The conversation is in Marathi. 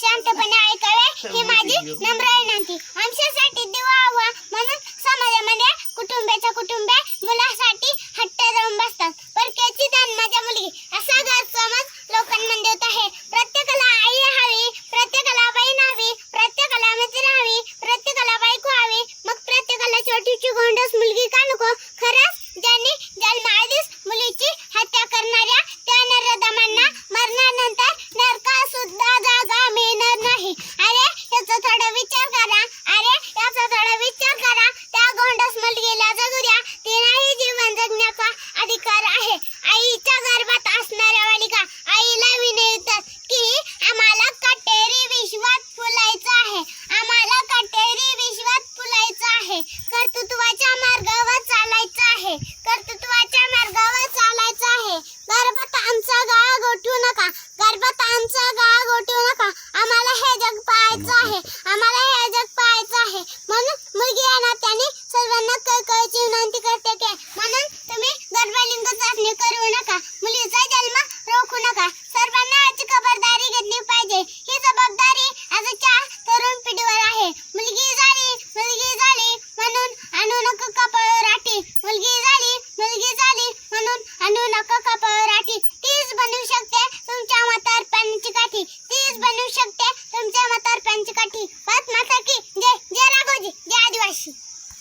शांतपणे ऐकावे ही माझी नम्र विनंती. आमच्यासाठी दिवा हवा म्हणून समाजामध्ये कुटुंबाच्या कुटुंबे मुलासाठी हट्ट जाऊन बसतात. परक्याची दान माझ्या मुलगी. असा गैरसमज लोकांमध्ये होत आहे. प्रत्येकाला आई हवी प्रत्येकाला बहीण हवी प्रत्येकाला मित्र हवी प्रत्येकाला बायको हवी. मग प्रत्येकाला छोटीची गोंडस मुलगी का नको? खरंच van a